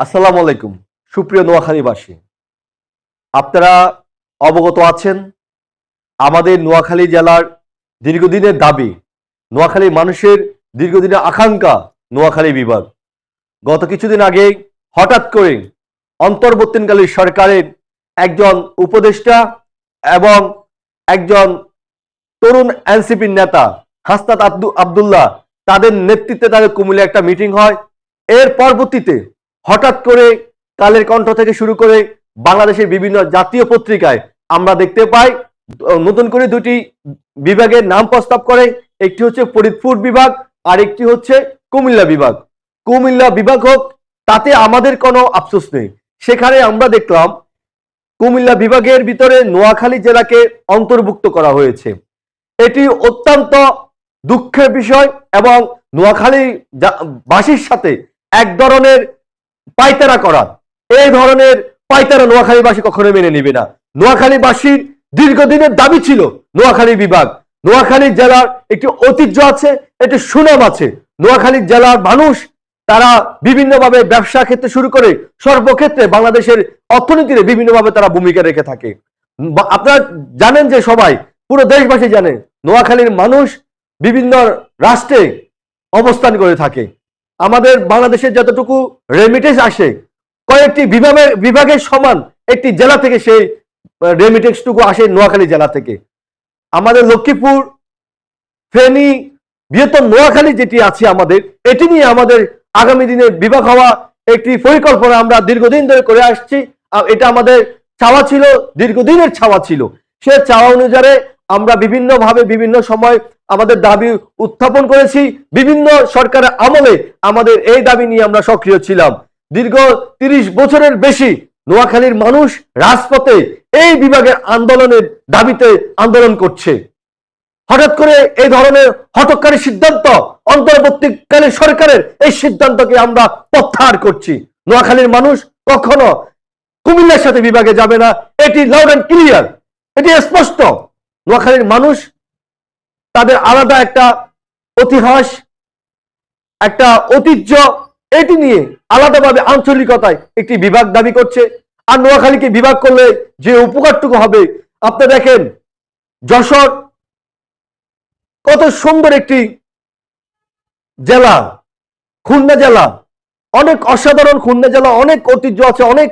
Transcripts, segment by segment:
আসসালামু আলাইকুম, সুপ্রিয় নোয়াখালীবাসী। আপনারা অবগত আছেন, আমাদের নোয়াখালী জেলার দীর্ঘদিনের দাবি, নোয়াখালী মানুষের দীর্ঘদিনের আকাঙ্ক্ষা নোয়াখালী বিভাগ। গত কিছুদিন আগে হঠাৎ করে অন্তর্বর্তীকালীন সরকারের একজন উপদেষ্টা এবং একজন তরুণ এনসিপির নেতা আব্দু, আবদুল্লাহ, তাদের নেতৃত্বে তাদের কুমিল্লা একটা মিটিং হয়। এর পরবর্তীতে হঠাৎ করে কালের কণ্ঠ থেকে শুরু করে বাংলাদেশের বিভিন্ন জাতীয় পত্রিকায় আমরা দেখতে পাই নতুন করে দুটি বিভাগের নাম প্রস্তাব করে, একটি হচ্ছে ফরিদপুর বিভাগ আর একটি হচ্ছে কুমিল্লা বিভাগ। কুমিল্লা বিভাগ হোক, তাতে আমাদের কোনো আফসোস নেই। সেখানে আমরা দেখলাম কুমিল্লা বিভাগের ভিতরে নোয়াখালী জেলাকে অন্তর্ভুক্ত করা হয়েছে। এটি অত্যন্ত দুঃখের বিষয় এবং নোয়াখালী বাসীর সাথে এক ধরনের পায়তারা করা এই ধরনের পায়তারা নোয়াখালীবাসী কখনো মেনে নেবে না। নোয়াখালীবাসীর দীর্ঘদিনের দাবি ছিল নোয়াখালী বিভাগ। নোয়াখালী জেলার একটি ঐতিহ্য আছে, একটি সুনাম আছে। নোয়াখালী জেলার মানুষ, তারা বিভিন্নভাবে ব্যবসা ক্ষেত্রে শুরু করে সর্বক্ষেত্রে বাংলাদেশের অর্থনীতিতে বিভিন্নভাবে তারা ভূমিকা রেখে থাকে। আপনারা জানেন যে সবাই, পুরো দেশবাসী জানে, নোয়াখালীর মানুষ বিভিন্ন রাষ্ট্রে অবস্থান করে থাকে। আমাদের বাংলাদেশের যতটুকু রেমিটেন্স আসে, কয়েকটি বিভাগের বিভাগের সমান একটি জেলা থেকে সেই রেমিটেন্সটুকু আসে নোয়াখালী জেলা থেকে। আমাদের লক্ষ্মীপুর, ফেনী বৃহত্তম নোয়াখালী যেটি আছে আমাদের, এটি নিয়ে আমাদের আগামী দিনে বিভাগ হওয়া একটি পরিকল্পনা আমরা দীর্ঘদিন ধরে করে আসছি। এটা আমাদের চাওয়া ছিল, দীর্ঘদিনের চাওয়া ছিল। সে চাওয়া অনুযায়ী আমরা বিভিন্নভাবে বিভিন্ন সময় আমাদের দাবি উত্থাপন করেছি। বিভিন্ন সরকারের আমলে আমাদের এই দাবি নিয়ে আমরা সক্রিয় ছিলাম। দীর্ঘ তিরিশ বছরের বেশি নোয়াখালীর মানুষ রাজপথে এই বিভাগের আন্দোলনের দাবিতে আন্দোলন করছে। হঠাৎ করে এই ধরনের হটকারী সিদ্ধান্ত অন্তর্বর্তীকালীন সরকারের এই সিদ্ধান্তকে আমরা প্রত্যাহার করছি। নোয়াখালীর মানুষ কখনো কুমিল্লার সাথে বিভাগে যাবে না। এটি লাউড অ্যান্ড ক্লিয়ার এটি স্পষ্ট। নোয়াখালীর মানুষ তাদের আলাদা একটা ইতিহাস একটা ঐতিহ্য, এটি নিয়ে আলাদাভাবে আঞ্চলিকতায় একটি বিভাগ দাবি করছে। আর নোয়াখালীকে বিভাগ করলে যে উপকারটুকু হবে, আপনি দেখেন, যশোর কত সুন্দর একটি জেলা, খুলনা জেলা, অনেক অসাধারণ খুলনা জেলা, অনেক ঐতিহ্য আছে, অনেক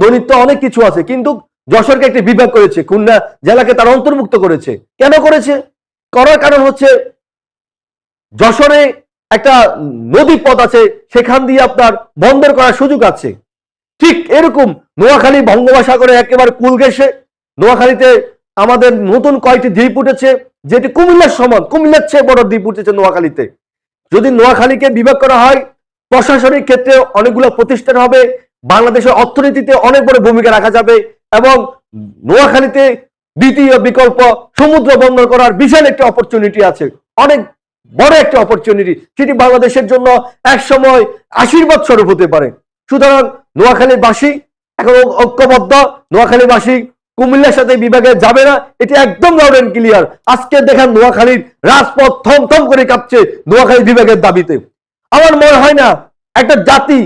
দৈনিত্য অনেক কিছু আছে, কিন্তু যশোরকে একটি বিভাগ করেছে, খুলনা জেলাকে তারা অন্তর্ভুক্ত করেছে। কেন করেছে? করার কারণ হচ্ছে যশোরে একটা নদী পথ আছে, সেখান দিয়ে আপনার বন্দর করার সুযোগ আছে। ঠিক এরকম নোয়াখালী বঙ্গোপসাগরে একেবারে কুল ঘেসে নোয়াখালীতে আমাদের নতুন কয়েকটি দ্বীপ উঠেছে, যেটি কুমিল্লার সমান, কুমিল্লার চেয়ে বড় দ্বীপ উঠেছে নোয়াখালীতে। যদি নোয়াখালীকে বিভাগ করা হয়, প্রশাসনিক ক্ষেত্রে অনেকগুলো প্রতিষ্ঠান হবে, বাংলাদেশের অর্থনীতিতে অনেক বড় ভূমিকা রাখা যাবে এবং নোয়াখালীতে দ্বিতীয় বিকল্প সমুদ্র বন্দর করার বিশাল একটি অপরচুনিটি আছে। অনেক বড় একটা অপরচুনিটি সেটি বাংলাদেশের জন্য এক সময় আশীর্বাদ স্বরূপ হতে পারে। সুতরাং নোয়াখালীবাসী এখন ঐক্যবদ্ধ। নোয়াখালীবাসী কুমিল্লার সাথে বিভাগে যাবে না। এটি একদম লাউড এন্ড ক্লিয়ার আজকে দেখেন নোয়াখালীর রাজপথ থম থম করে কাঁপছে নোয়াখালী বিভাগের দাবিতে। আমার মনে হয় না একটা জাতি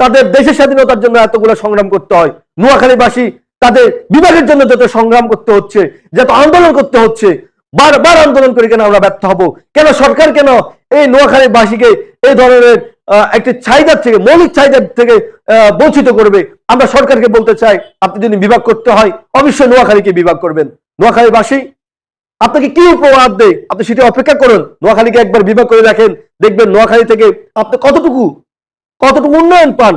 তাদের দেশের স্বাধীনতার জন্য এতগুলো সংগ্রাম করতে হয়। নোয়াখালীবাসী তাদের বিভাগের জন্য যত সংগ্রাম করতে হচ্ছে, যত আন্দোলন করতে হচ্ছে, বারবার আন্দোলন করে কেন আমরা ব্যর্থ হব? কেন সরকার কেন এই নোয়াখালীবাসীকে এই ধরনের একটি চাহিদার থেকে, মৌলিক চাহিদার থেকে বঞ্চিত করবে? আমরা সরকারকে বলতে চাই, আপনি যদি বিভাগ করতে হয়, অবশ্যই নোয়াখালীকে বিভাগ করবেন। নোয়াখালীবাসী, আপনাকে কি উপহার দেয়? আপনি সেটা অপেক্ষা করুন। নোয়াখালীকে একবার বিভাগ করে দেখেন, দেখবেন নোয়াখালী থেকে আপনি কতটুকু কতটুকু উন্নয়ন পান?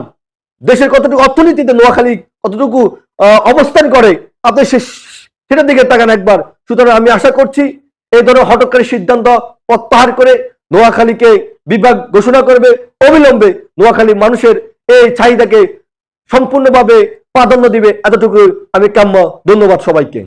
দেশের কতটুকু অর্থনীতিতে নোয়াখালী কতটুকু অবস্থান করে। আপনি সেটার দিকে তাকান একবার। সুতরাং আমি আশা করছি এই ধরনের হটকারী সিদ্ধান্ত প্রত্যাহার করে নোয়াখালীকে বিভাগ ঘোষণা করবে, অবিলম্বে নোয়াখালী মানুষের এই চাহিদাকে সম্পূর্ণভাবে প্রাধান্য দিবে। এতটুকু আমি কাম্য। ধন্যবাদ সবাইকে।